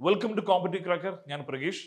Welcome to competitive cracker ഞാൻ പ്രഗീഷ്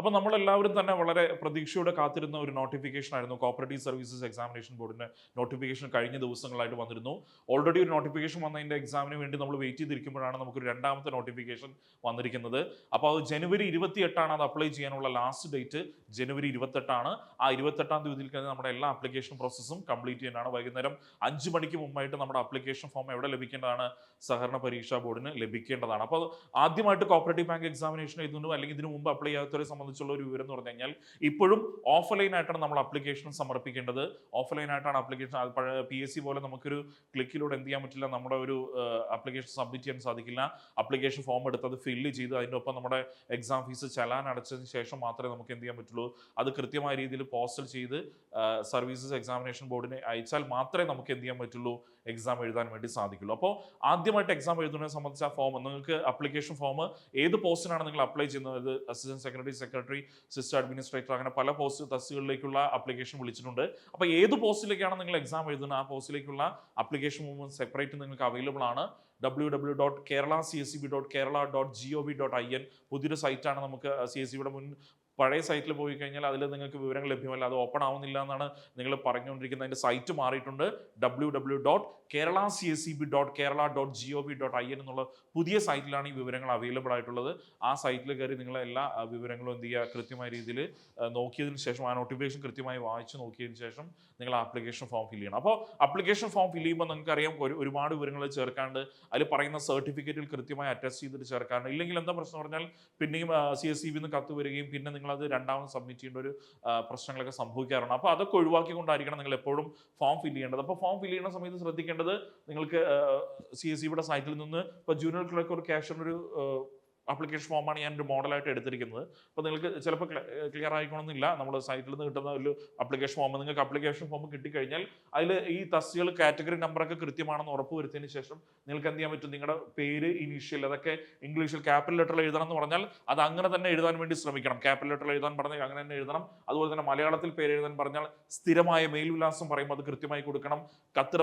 അപ്പോൾ നമ്മളെല്ലാവരും തന്നെ വളരെ പ്രതീക്ഷയോടെ കാത്തിരുന്ന ഒരു നോട്ടിഫിക്കേഷൻ ആയിരുന്നു. കോപ്പറേറ്റീവ് സർവീസസ് എക്സാമിനേഷൻ ബോർഡിന്റെ നോട്ടിഫിക്കേഷൻ കഴിഞ്ഞ ദിവസങ്ങളായിട്ട് വന്നിരുന്നു. ഓൾറെഡി ഒരു നോട്ടിഫിക്കേഷൻ വന്നതിന്റെ എക്സാമിന് വേണ്ടി നമ്മൾ വെയിറ്റ് ചെയ്തിരിക്കുമ്പോഴാണ് നമുക്കൊരു രണ്ടാമത്തെ നോട്ടിഫിക്കേഷൻ വന്നിരിക്കുന്നത്. അപ്പോൾ അത് ജനുവരി ഇരുപത്തി എട്ടാണ് അത് അപ്ലൈ ചെയ്യാനുള്ള ലാസ്റ്റ് ഡേറ്റ് ജനുവരി ഇരുപത്തെട്ടാണ്. ആ ഇരുപത്തെട്ടാം തീയതിയിൽ കഴിഞ്ഞ് നമ്മുടെ എല്ലാ ആപ്ലിക്കേഷൻ പ്രോസസ്സും കംപ്ലീറ്റ് ചെയ്യാനാണ് വൈകുന്നേരം അഞ്ച് മണിക്ക് മുമ്പായിട്ട് നമ്മുടെ ആപ്ലിക്കേഷൻ ഫോം എവിടെ ലഭിക്കേണ്ടതാണ്? സഹകരണ പരീക്ഷാ ബോർഡിന് ലഭിക്കേണ്ടതാണ്. അപ്പോൾ ആദ്യമായിട്ട് കോപ്പറേറ്റീവ് ബാങ്ക് എക്സാമിനേഷൻ എഴുതുന്നു. അല്ലെങ്കിൽ ഇതിനു മുമ്പ് അപ്ലൈ ചെയ്യാത്തവരെ സംബന്ധിച്ചുള്ള ഒരു വിവരം എന്ന് പറഞ്ഞു കഴിഞ്ഞാൽ ഇപ്പോഴും ഓഫ്ലൈൻ ആയിട്ടാണ് നമ്മൾ അപ്ലിക്കേഷൻ സമർപ്പിക്കേണ്ടത്. ഓഫ്ലൈൻ ആയിട്ടാണ് അപ്ലിക്കേഷൻ പി എസ് സി പോലെ നമുക്കൊരു ക്ലിക്കിലൂടെ എന്ത് ചെയ്യാൻ പറ്റില്ല നമ്മുടെ ഒരു അപ്ലിക്കേഷൻ സബ്മിറ്റ് ചെയ്യാൻ സാധിക്കില്ല. അപ്ലിക്കേഷൻ ഫോം എടുത്ത് അത് ഫില്ല് ചെയ്ത് അതിന്റെ ഒപ്പം നമ്മുടെ എക്സാം ഫീസ് ചലാൻ അടച്ചതിന് ശേഷം മാത്രമേ നമുക്ക് എന്ത് ചെയ്യാൻ പറ്റുള്ളൂ. അത് കൃത്യമായ രീതിയിൽ പോസ്റ്റൽ ചെയ്ത് സർവീസസ് എക്സാമിനേഷൻ ബോർഡിനെ അയച്ചാൽ മാത്രമേ നമുക്ക് എന്ത് ചെയ്യാൻ പറ്റുള്ളൂ. എക്സാം എഴുതാൻ വേണ്ടി സാധിക്കുള്ളൂ. അപ്പോൾ ആദ്യമായിട്ട് എക്സാം എഴുതുന്നതിനെ സംബന്ധിച്ച ആ ഫോം നിങ്ങൾക്ക് അപ്ലിക്കേഷൻ ഫോം ഏത് പോസ്റ്റിനാണ് നിങ്ങൾ അപ്ലൈ ചെയ്യുന്നത്? Assistant secretary secretary sister administrator അങ്ങനെ പല പോസ്റ്റ് തസ്തികളിലേക്കുള്ള അപ്ലിക്കേഷൻ വിളിച്ചിട്ടുണ്ട്. അപ്പോൾ ഏത് പോസ്റ്റിലേക്കാണ് നിങ്ങൾ എക്സാം എഴുതുന്നത്? ആ പോസ്റ്റിലേക്കുള്ള അപ്ലിക്കേഷൻ ഫോം സെപ്പറേറ്റ് നിങ്ങൾക്ക് അവൈലബിൾ ആണ്. W W dot Kerala C S C B dot Kerala dot G O V dot I N പുതിയൊരു സൈറ്റാണ് നമുക്ക് സി എസ് സിയുടെ മുൻ പഴയ സൈറ്റിൽ പോയി കഴിഞ്ഞാൽ അതിൽ നിങ്ങൾക്ക് വിവരങ്ങൾ ലഭ്യമല്ല. അത് ഓപ്പൺ ആവുന്നില്ല എന്നാണ് നിങ്ങൾ പറഞ്ഞുകൊണ്ടിരിക്കുന്നത്. അതിന്റെ സൈറ്റ് മാറിയിട്ടുണ്ട്. W W dot Kerala C S C B dot Kerala dot G O V dot I N എന്നുള്ള പുതിയ സൈറ്റിലാണ് ഈ വിവരങ്ങൾ അവൈലബിൾ ആയിട്ടുള്ളത്. ആ സൈറ്റിൽ കയറി നിങ്ങൾ എല്ലാ വിവരങ്ങളും എന്ത് ചെയ്യുക? കൃത്യമായ രീതിയിൽ നോക്കിയതിന് ശേഷം ആ നോട്ടിഫിക്കേഷൻ കൃത്യമായി വായിച്ച് നോക്കിയതിന് ശേഷം നിങ്ങൾ ആപ്ലിക്കേഷൻ ഫോം ഫില്ല് ചെയ്യണം. അപ്പോൾ ആപ്ലിക്കേഷൻ ഫോം ഫില്ല് ചെയ്യുമ്പോൾ നിങ്ങൾക്ക് അറിയാം ഒരു ഒരുപാട് വിവരങ്ങൾ ചേർക്കാണ്ട് അതിൽ പറയുന്ന സർട്ടിഫിക്കറ്റിൽ കൃത്യമായി അറ്റാച്ച് ചെയ്തിട്ട് ചേർക്കാണ്ട് ഇല്ലെങ്കിൽ എന്താ പ്രശ്നം പറഞ്ഞാൽ പിന്നെയും സി എസ് സി ബിന്ന് കത്ത് വരികയും പിന്നെ നിങ്ങളത് രണ്ടാമത് സബ്മിറ്റ് ചെയ്യേണ്ട ഒരു പ്രശ്നങ്ങളൊക്കെ സംഭവിക്കാറുണ്ട്. അപ്പോൾ അതൊക്കെ ഒഴിവാക്കിക്കൊണ്ടായിരിക്കണം നിങ്ങൾ എപ്പോഴും ഫോം ഫില്ല് ചെയ്യേണ്ടത്. അപ്പോൾ ഫോം ഫില്ല് ചെയ്യുന്ന സമയത്ത് ശ്രദ്ധിക്കേണ്ടത് നിങ്ങൾക്ക് സി എസ് സിയുടെ സൈറ്റിൽ നിന്ന് ഇപ്പോൾ ജൂനിയർ ക്ലർക്ക് ഒരു ക്യാഷിന്റെ ഒരു ആപ്ലിക്കേഷൻ ഫോമാണ് ഞാൻ ഒരു മോഡലായിട്ട് എടുത്തിരിക്കുന്നത്. അപ്പോൾ നിങ്ങൾക്ക് ചിലപ്പോൾ ക്ലിയർ ആയിക്കണമെന്നില്ല നമ്മൾ സൈറ്റിൽ നിന്ന് കിട്ടുന്ന ഒരു അപ്ലിക്കേഷൻ ഫോം നിങ്ങൾക്ക് അപ്ലിക്കേഷൻ ഫോം കിട്ടിക്കഴിഞ്ഞാൽ അതിൽ ഈ തസ്തികൾ കാറ്റഗറി നമ്പറൊക്കെ കൃത്യമാണെന്ന് ഉറപ്പ് വരുത്തിയതിന് ശേഷം നിങ്ങൾക്ക് എന്ത് ചെയ്യാൻ പറ്റും? നിങ്ങളുടെ പേര് ഇനീഷ്യൽ അതൊക്കെ ഇംഗ്ലീഷിൽ ക്യാപിറ്റൽ ലെറ്ററിൽ എഴുതണം എന്ന് പറഞ്ഞാൽ അത് അങ്ങനെ തന്നെ എഴുതാൻ വേണ്ടി ശ്രമിക്കണം. ക്യാപിറ്റൽ ലെറ്ററിൽ എഴുതാൻ പറഞ്ഞാൽ അങ്ങനെ തന്നെ എഴുതണം. അതുപോലെ തന്നെ മലയാളത്തിൽ പേര് എഴുതാൻ പറഞ്ഞാൽ സ്ഥിരമായ മെയിൽ വിലാസം പറയുമ്പോൾ അത് കൃത്യമായി കൊടുക്കണം. കത്ത്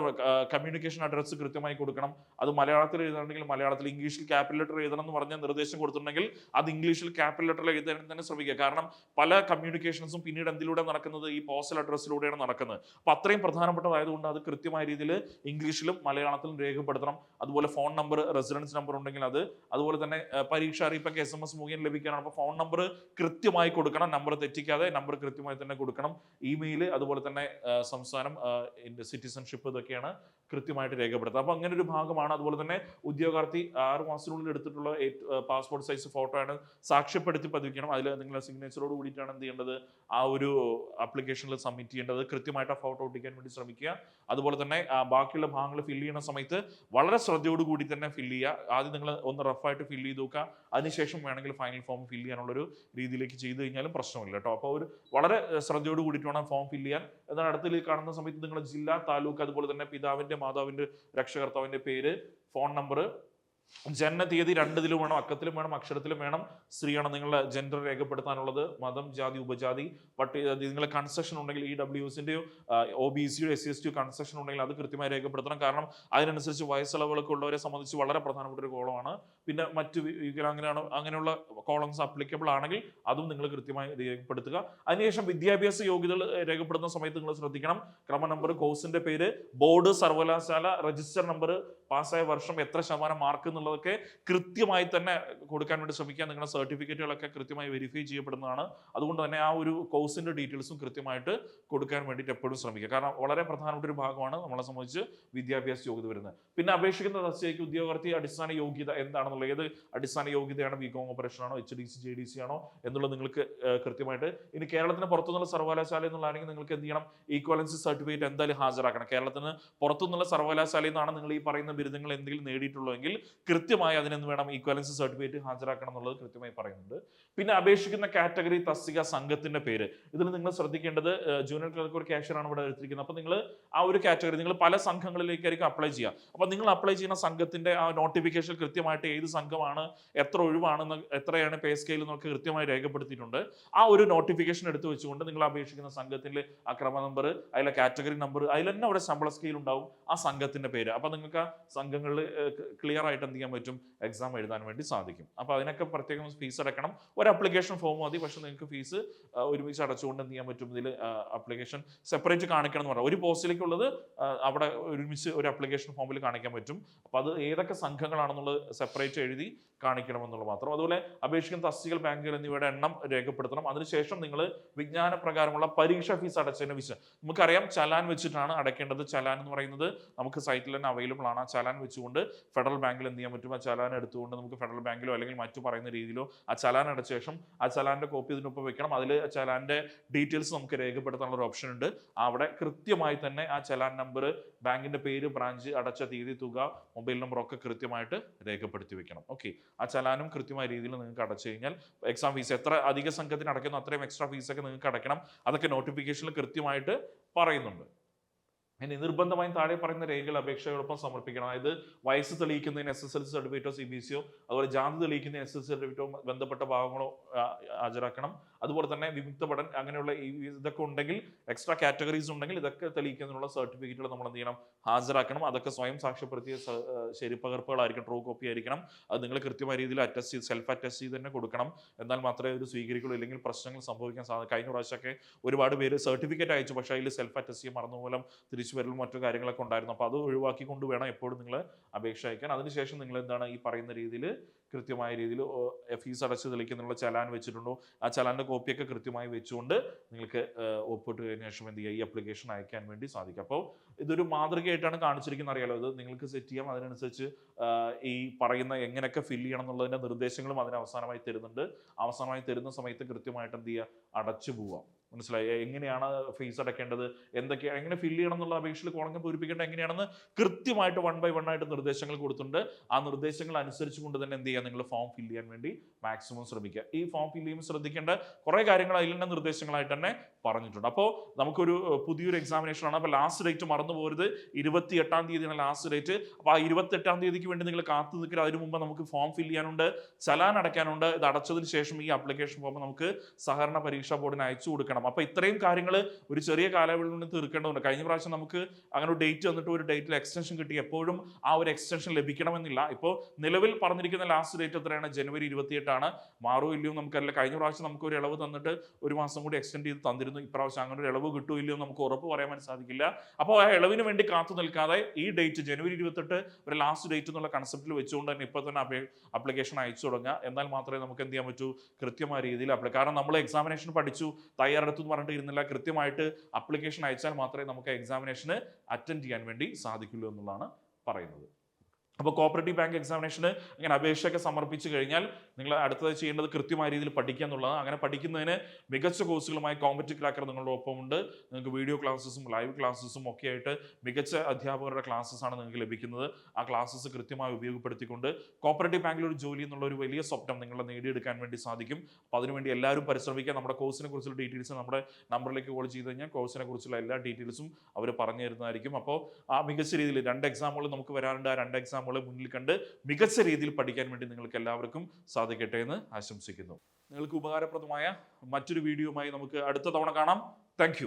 കമ്മ്യൂണിക്കേഷൻ അഡ്രസ്സ് കൃത്യമായി കൊടുക്കണം. അത് മലയാളത്തിൽ എഴുതണമെങ്കിൽ മലയാളത്തിൽ ഇംഗ്ലീഷിൽ ക്യാപിറ്റൽ ലെറ്റർ എഴുതണം എന്ന് പറഞ്ഞ നിർദ്ദേശം കൊടുത്തിട്ടുണ്ടെങ്കിൽ അത് ഇംഗ്ലീഷിൽ ക്യാപിറ്റൽ ലെറ്ററിൽ എഴുതാൻ തന്നെ ശ്രമിക്കുക. കാരണം പല കമ്മ്യൂണിക്കേഷൻസും പിന്നീട് എന്തിലൂടെ നടക്കുന്നത്? ഈ പോസ്റ്റൽ അഡ്രസ്സിലൂടെയാണ് നടക്കുന്നത്. അപ്പോൾ അത്രയും പ്രധാനപ്പെട്ടതായതുകൊണ്ട് അത് കൃത്യമായ രീതിയിൽ ഇംഗ്ലീഷിലും മലയാളത്തിലും രേഖപ്പെടുത്തണം. അതുപോലെ ഫോൺ നമ്പർ റെസിഡൻസ് നമ്പർ ഉണ്ടെങ്കിൽ അത് അതുപോലെ തന്നെ പരീക്ഷ അറിയിപ്പൊക്കെ എസ് എം എസ് മുഖേന ലഭിക്കാനാണ്. അപ്പോൾ ഫോൺ നമ്പർ കൃത്യമായി കൊടുക്കണം. നമ്പർ തെറ്റിക്കാതെ നമ്പർ കൃത്യമായി തന്നെ കൊടുക്കണം. ഇമെയിൽ അതുപോലെ തന്നെ സംസ്ഥാനം സിറ്റിസൺഷിപ്പ് ഇതൊക്കെയാണ് കൃത്യമായിട്ട് രേഖപ്പെടുത്തുക. അപ്പോൾ അങ്ങനെ ഒരു ഭാഗമാണ്. അതുപോലെ തന്നെ ഉദ്യോഗാർത്ഥി ആറ് മാസത്തിനുള്ളിൽ എടുത്തിട്ടുള്ള പാസ്പോർട്ട് സൈസ് ഫോട്ടോ ആണ് സാക്ഷ്യപ്പെടുത്തി പതിവിക്കണം അതിൽ നിങ്ങളുടെ സിഗ്നേച്ചറോട് കൂടിയിട്ടാണ് എന്ത് ചെയ്യേണ്ടത്? ആ ഒരു ആപ്ലിക്കേഷനിൽ സബ്മിറ്റ് ചെയ്യേണ്ടത്. കൃത്യമായിട്ട് ആ ഫോട്ടോ ഒട്ടിക്കാൻ വേണ്ടി ശ്രമിക്കുക. അതുപോലെ തന്നെ ബാക്കിയുള്ള ഭാഗങ്ങൾ ഫില്ല് ചെയ്യുന്ന സമയത്ത് വളരെ ശ്രദ്ധയോട് കൂടി തന്നെ ഫില്ല് ചെയ്യുക. ആദ്യം നിങ്ങൾ ഒന്ന് റഫായിട്ട് ഫില്ല് ചെയ്ത് നോക്കുക. അതിനുശേഷം വേണമെങ്കിൽ ഫൈനൽ ഫോം ഫില്ല് ചെയ്യാനുള്ളൊരു രീതിയിലേക്ക് ചെയ്തു കഴിഞ്ഞാലും പ്രശ്നമില്ല കേട്ടോ. അപ്പോൾ ഒരു വളരെ ശ്രദ്ധയോട് കൂടിയിട്ട് വേണം ഫോം ഫില്ല് ചെയ്യാൻ. എന്നാൽ അടുത്തിൽ കാണുന്ന സമയത്ത് നിങ്ങൾ ജില്ല താലൂക്ക് അതുപോലെ തന്നെ പിതാവിന്റെ മാതാവിന്റെ രക്ഷകർത്താവിന്റെ പേര് ഫോൺ നമ്പർ ജനന തീയതി രണ്ടിലും വേണം അക്കത്തിലും വേണം അക്ഷരത്തിലും വേണം സ്ത്രീയാണ് നിങ്ങളുടെ ജെൻഡർ രേഖപ്പെടുത്താനുള്ളത്. മതം ജാതി ഉപജാതി പട്ടി നിങ്ങളെ കൺസെഷൻ ഉണ്ടെങ്കിൽ ഇ ഡബ്ല്യു എസിന്റെയോ ഒ ബി സിയോ എസ് സി എസ് ടിയോ കൺസെഷൻ ഉണ്ടെങ്കിൽ അത് കൃത്യമായി രേഖപ്പെടുത്തണം. കാരണം അതിനനുസരിച്ച് വയസ്സളവുകളൊക്കെ ഉള്ളവരെ സംബന്ധിച്ച് വളരെ പ്രധാനപ്പെട്ട ഒരു കോളമാണ്. പിന്നെ മറ്റു വികലാംഗനാണ് അങ്ങനെയുള്ള കോളംസ് അപ്ലിക്കബിൾ ആണെങ്കിൽ അതും നിങ്ങൾ കൃത്യമായി രേഖപ്പെടുത്തുക. അതിനുശേഷം വിദ്യാഭ്യാസ യോഗ്യതകൾ രേഖപ്പെടുത്തുന്ന സമയത്ത് നിങ്ങൾ ശ്രദ്ധിക്കണം. ക്രമ നമ്പർ കോഴ്സിന്റെ പേര് ബോർഡ് സർവകലാശാല രജിസ്റ്റർ നമ്പർ പാസ്സായ വർഷം എത്ര ശതമാനം മാർക്ക് എന്നുള്ളതൊക്കെ കൃത്യമായി തന്നെ കൊടുക്കാൻ വേണ്ടി ശ്രമിക്കുക. നിങ്ങളുടെ സർട്ടിഫിക്കറ്റുകളൊക്കെ കൃത്യമായി വെരിഫൈ ചെയ്യപ്പെടുന്നതാണ്. അതുകൊണ്ട് തന്നെ ആ ഒരു കോഴ്സിന്റെ ഡീറ്റെയിൽസും കൃത്യമായിട്ട് കൊടുക്കാൻ വേണ്ടിയിട്ട് എപ്പോഴും ശ്രമിക്കുക. കാരണം വളരെ പ്രധാനപ്പെട്ട ഒരു ഭാഗമാണ് നമ്മളെ സംബന്ധിച്ച് വിദ്യാഭ്യാസ യോഗ്യത വരുന്നത്. പിന്നെ അപേക്ഷിക്കുന്ന തസ്തികയ്ക്ക് ഉദ്യോഗാർത്ഥി അടിസ്ഥാന യോഗ്യത എന്താണെന്നുള്ളത് ഏത് അടിസ്ഥാന യോഗ്യതയാണ് ബി കോം ഓപ്പറേഷൻ ആണോ H D C J D C ആണോ എന്നുള്ളത് നിങ്ങൾക്ക് കൃത്യമായിട്ട് ഇനി കേരളത്തിന് പുറത്തുനിന്നുള്ള സർവകലാശാല എന്നുള്ളതാണെങ്കിൽ നിങ്ങൾക്ക് എന്ത് ചെയ്യണം? ഈക്വലൻസി സർട്ടിഫിക്കറ്റ് എന്തായാലും ഹാജരാക്കണം. കേരളത്തിന് പുറത്തുനിന്നുള്ള സർവകലാശാലയിൽ നിന്നാണ് നിങ്ങൾ ഈ പറയുന്ന ബിരുദങ്ങൾ എന്തെങ്കിലും നേടിയിട്ടുള്ളെങ്കിൽ കൃത്യമായി അതിനെന്ന് വേണം ഈക്വലൻസി സർട്ടിഫിക്കറ്റ് ഹാജരാക്കണം എന്നുള്ളത് കൃത്യമായി പറയുന്നുണ്ട്. പിന്നെ അപേക്ഷിക്കുന്ന കാറ്റഗറി തസ്തിക സംഘത്തിന്റെ പേര്. ഇതിൽ നിങ്ങൾ ശ്രദ്ധിക്കേണ്ടത് ജൂനിയർ ക്ലർക്ക് ഒരു ക്യാഷ്യറാണ് ഇവിടെ എടുത്തിരിക്കുന്നത്. അപ്പോൾ നിങ്ങൾ ആ ഒരു കാറ്റഗറി നിങ്ങൾ പല സംഘങ്ങളിലേക്കായിരിക്കും അപ്ലൈ ചെയ്യുക. അപ്പോൾ നിങ്ങൾ അപ്ലൈ ചെയ്യുന്ന സംഘത്തിന്റെ ആ നോട്ടിഫിക്കേഷൻ കൃത്യമായിട്ട് ഏത് സംഘമാണ് എത്ര ഒഴിവാണെന്ന് എത്രയാണ് പേ സ്കെയിൽ എന്നൊക്കെ കൃത്യമായി രേഖപ്പെടുത്തിയിട്ടുണ്ട്. ആ ഒരു നോട്ടിഫിക്കേഷൻ എടുത്തു വെച്ചുകൊണ്ട് നിങ്ങൾ അപേക്ഷിക്കുന്ന സംഘത്തിന്റെ അക്രമ ക്രമ നമ്പർ അതിലെ കാറ്റഗറി നമ്പർ അതിൽ തന്നെ അവിടെ ശമ്പള സ്കെയിൽ ഉണ്ടാവും ആ സംഘത്തിന്റെ പേര്. അപ്പൊ നിങ്ങൾക്ക് ആ സംഘങ്ങളിൽ ക്ലിയർ ആയിട്ട് എന്ത് ചെയ്യാൻ പറ്റും എക്സാം എഴുതാൻ വേണ്ടി സാധിക്കും. അപ്പോൾ അതിനൊക്കെ പ്രത്യേകം ഫീസ് അടക്കണം. ഒരു അപ്ലിക്കേഷൻ ഫോം മതി പക്ഷേ നിങ്ങൾക്ക് ഫീസ് ഒരുമിച്ച് അടച്ചുകൊണ്ട് എന്ത് ചെയ്യാൻ പറ്റും? ഇതിൽ അപ്ലിക്കേഷൻ സെപ്പറേറ്റ് കാണിക്കണം എന്ന് പറയാം. ഒരു പോസ്റ്റിലേക്കുള്ളത് അവിടെ ഒരുമിച്ച് ഒരു അപ്ലിക്കേഷൻ ഫോമിൽ കാണിക്കാൻ പറ്റും. അപ്പോൾ അത് ഏതൊക്കെ സംഘങ്ങളാണെന്നുള്ളത് സെപ്പറേറ്റ് എഴുതി കാണിക്കണമെന്നുള്ളത് മാത്രം. അതുപോലെ അപേക്ഷിക്കുന്ന തസ്തികൾ ബാങ്കുകൾ എന്നിവയുടെ എണ്ണം രേഖപ്പെടുത്തണം. അതിനുശേഷം നിങ്ങൾ വിജ്ഞാന പ്രകാരമുള്ള പരീക്ഷ ഫീസ് അടച്ചതിന് വിശ നമുക്കറിയാം ചലാൻ വെച്ചിട്ടാണ് അടയ്ക്കേണ്ടത്. ചലാൻ എന്ന് പറയുന്നത് നമുക്ക് സൈറ്റിൽ തന്നെ അവൈലബിൾ ആണ്. ആ ചലാൻ വെച്ചുകൊണ്ട് ഫെഡറൽ ബാങ്കിൽ എന്ത് ചെയ്യാൻ പറ്റും ആ ചലാൻ എടുത്തുകൊണ്ട് നമുക്ക് ഫെഡറൽ ബാങ്കിലോ അല്ലെങ്കിൽ മറ്റു പറയുന്ന രീതിയിലോ ആ ചലാൻ അടച്ച ശേഷം ആ ചലാന്റെ കോപ്പി ഇതിനൊപ്പം വെക്കണം. അതിൽ ചലാന്റെ ഡീറ്റെയിൽസ് നമുക്ക് രേഖപ്പെടുത്താനുള്ള ഒരു ഓപ്ഷൻ ഉണ്ട്. അവിടെ കൃത്യമായി തന്നെ ആ ചലാൻ നമ്പർ ബാങ്കിന്റെ പേര് ബ്രാഞ്ച് അടച്ച തീയതി തുക മൊബൈൽ നമ്പർ ഒക്കെ കൃത്യമായിട്ട് രേഖപ്പെടുത്തി വെക്കണം. ഓക്കെ. ആ ചലാനും കൃത്യമായ രീതിയിൽ നിങ്ങൾക്ക് അടച്ചു കഴിഞ്ഞാൽ എക്സാം ഫീസ് എത്ര അധിക സംഘത്തിന് അടയ്ക്കുന്നു അത്രയും എക്സ്ട്രാ ഫീസൊക്കെ നിങ്ങൾക്ക് അടയ്ക്കണം. അതൊക്കെ നോട്ടിഫിക്കേഷനിൽ കൃത്യമായിട്ട് പറയുന്നുണ്ട്. ഇനി നിർബന്ധമായും താഴെ പറയുന്ന രേഖകൾ അപേക്ഷയോടൊപ്പം സമർപ്പിക്കണം. അതായത് വയസ്സ് തെളിയിക്കുന്നതിന് എസ് എസ് എൽ സി സർട്ടിഫിക്കറ്റോ സി ബി സിയോ അതുപോലെ ജാതി തെളിയിക്കുന്നതിന് എസ് എസ് എൽ സർട്ടിഫിക്കറ്റോ ബന്ധപ്പെട്ട ഭാഗങ്ങളോ ഹാജരാക്കണം. അതുപോലെ തന്നെ വിമുക്ത പഠൻ അങ്ങനെയുള്ള ഈ ഇതൊക്കെ ഉണ്ടെങ്കിൽ എക്സ്ട്രാ കാറ്റഗറീസ് ഉണ്ടെങ്കിൽ ഇതൊക്കെ തെളിയിക്കുന്നതിനുള്ള സർട്ടിഫിക്കറ്റുകൾ നമ്മൾ എന്ത് ചെയ്യണം? ഹാജരാക്കണം. അതൊക്കെ സ്വയം സാക്ഷ്യപ്പെടുത്തിയ ശരിപ്പകർപ്പുകളായിരിക്കും ട്രൂ കോപ്പി ആയിരിക്കണം. അത് നിങ്ങൾ കൃത്യമായ രീതിയിൽ അറ്റസ്റ്റ് ചെയ്ത് സെൽഫ് അറ്റസ്റ്റ് ചെയ്ത് തന്നെ കൊടുക്കണം. എന്നാൽ മാത്രമേ ഒരു സ്വീകരിക്കുള്ളൂ. ഇല്ലെങ്കിൽ പ്രശ്നങ്ങൾ സംഭവിക്കാൻ സാധ്യത കഴിഞ്ഞ പ്രാവശ്യമൊക്കെ ഒരുപാട് പേര് സർട്ടിഫിക്കറ്റ് അയച്ചു. പക്ഷേ അതിൽ സെൽഫ് അറ്റസ്റ്റ് ചെയ്യാൻ മറന്നുമൂലം തിരിച്ചു വരലും മറ്റു കാര്യങ്ങളൊക്കെ ഉണ്ടായിരുന്നു. അപ്പോൾ അത് ഒഴിവാക്കിക്കൊണ്ട് വേണം എപ്പോഴും നിങ്ങൾ അപേക്ഷ അയക്കാൻ. അതിനുശേഷം നിങ്ങൾ എന്താണ് ഈ പറയുന്ന രീതിയിൽ കൃത്യമായ രീതിയിൽ ഫീസ് അടച്ച് തെളിക്കുന്നുള്ള ചലാൻ വെച്ചിട്ടുണ്ടോ? ആ ചലാന്റെ കോപ്പിയൊക്കെ കൃത്യമായി വെച്ചുകൊണ്ട് നിങ്ങൾക്ക് ഒപ്പിട്ട് കഴിഞ്ഞ ശേഷം എന്ത് ചെയ്യുക ഈ അപ്ലിക്കേഷൻ അയക്കാൻ വേണ്ടി സാധിക്കും. അപ്പോൾ ഇതൊരു മാതൃകയായിട്ടാണ് കാണിച്ചിരിക്കുന്നത്. അറിയാലോ ഇത് നിങ്ങൾക്ക് സെറ്റ് ചെയ്യാം. അതിനനുസരിച്ച് ഈ പറയുന്ന എങ്ങനെയൊക്കെ ഫില്ല് ചെയ്യണം എന്നുള്ളതിന്റെ നിർദ്ദേശങ്ങളും അതിന് അവസാനമായി തരുന്നുണ്ട്. അവസാനമായി തരുന്ന സമയത്ത് കൃത്യമായിട്ട് എന്ത് ചെയ്യുക? അടച്ചു പോവാം മനസ്സിലായി? എങ്ങനെയാണ് ഫീസ് അടയ്ക്കേണ്ടത് എന്തൊക്കെ എങ്ങനെ ഫില്ല് ചെയ്യണം എന്നുള്ള അപേക്ഷയിൽ കോളങ്ങൾ പൂരിപ്പിക്കേണ്ടത് എങ്ങനെയാണെന്ന് കൃത്യമായിട്ട് വൺ ബൈ വൺ ആയിട്ട് നിർദ്ദേശങ്ങൾ കൊടുത്തിട്ടുണ്ട്. ആ നിർദ്ദേശങ്ങൾ അനുസരിച്ച് കൊണ്ട് തന്നെ എന്ത് ചെയ്യുക? നിങ്ങൾ ഫോം ഫില്ല് ചെയ്യാൻ വേണ്ടി മാക്സിമം ശ്രമിക്കുക. ഈ ഫോം ഫില്ല് ചെയ്യുമ്പോൾ ശ്രദ്ധിക്കേണ്ട കുറേ കാര്യങ്ങൾ അതിൽ തന്നെ നിർദ്ദേശങ്ങളായിട്ട് തന്നെ പറഞ്ഞിട്ടുണ്ട്. അപ്പോൾ നമുക്കൊരു പുതിയൊരു എക്സാമിനേഷൻ ആണ്. അപ്പോൾ ലാസ്റ്റ് ഡേറ്റ് മറന്നു പോകരുത്. ഇരുപത്തി എട്ടാം തീയതിയാണ് ലാസ്റ്റ് ഡേറ്റ് അപ്പോൾ ആ ഇരുപത്തെട്ടാം തീയതിക്ക് വേണ്ടി നിങ്ങൾ കാത്തു നിൽക്കുക അതിനു മുമ്പ് നമുക്ക് ഫോം ഫില്ല് ചെയ്യാനുണ്ട് ചലാൻ അടയ്ക്കാനുണ്ട്. ഇത് അടച്ചതിന് ശേഷം ഈ അപ്ലിക്കേഷൻ ഫോം നമുക്ക് സഹകരണ പരീക്ഷാ ബോർഡിന് അയച്ചു കൊടുക്കണം. അപ്പോൾ ഇത്രയും കാര്യങ്ങൾ ഒരു ചെറിയ കാലയളവിൽ നിന്ന് തീർക്കേണ്ടതുണ്ട്. കഴിഞ്ഞ പ്രാവശ്യം നമുക്ക് അങ്ങനെ ഒരു ഡേറ്റ് വന്നിട്ട് ഒരു ഡേറ്റിൽ എക്സ്റ്റൻഷൻ കിട്ടി. എപ്പോഴും ആ ഒരു എക്സ്റ്റൻഷൻ ലഭിക്കണമെന്നില്ല. ഇപ്പോൾ നിലവിൽ പറഞ്ഞിരിക്കുന്ന ലാസ്റ്റ് ഡേറ്റ് എത്രയാണ്? ജനുവരി ഇരുപത്തിയെട്ടാണ്. മാറോ ഇല്ലയോ നമുക്കല്ല കഴിഞ്ഞ പ്രാവശ്യം നമുക്ക് ഒരു ഇളവ് തന്നിട്ട് ഒരു മാസം കൂടി എക്സ്റ്റെൻഡ് ചെയ്ത് തന്നിരുന്നു. ഇപ്രാവശ്യം അങ്ങനെ ഒരു ഇളവ് കിട്ടുമോ ഇല്ലയോ നമുക്ക് ഉറപ്പ് പറയാൻ സാധിക്കില്ല. അപ്പോൾ ആ ഇളവിന് വേണ്ടി കാത്തു നിൽക്കാതെ ഈ ഡേറ്റ് ജനുവരി ഇരുപത്തെട്ട് ഒരു ലാസ്റ്റ് ഡേറ്റ് എന്നുള്ള കൺസെപ്റ്റിൽ വെച്ചുകൊണ്ട് തന്നെ ഇപ്പോൾ തന്നെ അപ്ലിക്കേഷൻ അയച്ചു തുടങ്ങുക. എന്നാൽ മാത്രമേ നമുക്ക് എന്ത് ചെയ്യാൻ പറ്റൂ? കൃത്യമായ രീതിയിൽ അപ്ലൈ കാരണം നമ്മൾ എക്സാമിനേഷൻ പഠിച്ചു തയ്യാറെടുത്തു എന്ന് പറഞ്ഞിട്ട് ഇരുന്നില്ല. കൃത്യമായിട്ട് അപ്ലിക്കേഷൻ അയച്ചാൽ മാത്രമേ നമുക്ക് എക്സാമിനേഷന് അറ്റൻഡ് ചെയ്യാൻ വേണ്ടി സാധിക്കുള്ളൂ എന്നുള്ളതാണ് പറയുന്നത്. അപ്പോൾ കോപ്പറേറ്റീവ് ബാങ്ക് എക്സാമിനേഷന് അങ്ങനെ അപേക്ഷയൊക്കെ സമർപ്പിച്ചു കഴിഞ്ഞാൽ നിങ്ങൾ അടുത്തത് ചെയ്യേണ്ടത് കൃത്യമായ രീതിയിൽ പഠിക്കുക എന്നുള്ളതാണ്. അങ്ങനെ പഠിക്കുന്നതിന് മികച്ച കോഴ്സുകളുമായി കോമ്പറ്റീവ് ക്രാക്കർ നിങ്ങളുടെ ഒപ്പമുണ്ട്. നിങ്ങൾക്ക് വീഡിയോ ക്ലാസ്സസും ലൈവ് ക്ലാസ്സസും ഒക്കെ ആയിട്ട് മികച്ച അധ്യാപകരുടെ ക്ലാസ്സസ് ആണ് നിങ്ങൾക്ക് ലഭിക്കുന്നത്. ആ ക്ലാസ്സസ് കൃത്യമായി ഉപയോഗപ്പെടുത്തിക്കൊണ്ട് കോപ്പറേറ്റീവ് ബാങ്കിൽ ഒരു ജോലി എന്നുള്ള ഒരു വലിയ സ്വപ്നം നിങ്ങളെ നേടിയെടുക്കാൻ വേണ്ടി സാധിക്കും. അപ്പോൾ അതിനുവേണ്ടി എല്ലാവരും പരിശ്രമിക്കുക. നമ്മുടെ കോഴ്സിനെ കുറിച്ചുള്ള ഡീറ്റെയിൽസ് നമ്മുടെ നമ്പറിലേക്ക് കോൾ ചെയ്ത് കഴിഞ്ഞാൽ കോഴ്സിനെ കുറിച്ചുള്ള എല്ലാ ഡീറ്റെയിൽസും അവർ പറഞ്ഞു തരുന്നതായിരിക്കും. അപ്പോൾ ആ മികച്ച രീതിയിൽ രണ്ട് എക്സാമുകൾ നമുക്ക് വരാറുണ്ട്. ആ രണ്ട് എക്സാമുകൾ മുന്നിൽ കണ്ട് മികച്ച രീതിയിൽ പഠിക്കാൻ വേണ്ടി നിങ്ങൾക്ക് എല്ലാവർക്കും സാധിക്കട്ടെ എന്ന് ആശംസിക്കുന്നു. നിങ്ങൾക്ക് ഉപകാരപ്രദമായ മറ്റൊരു വീഡിയോയുമായി നമുക്ക് അടുത്ത തവണ കാണാം. താങ്ക്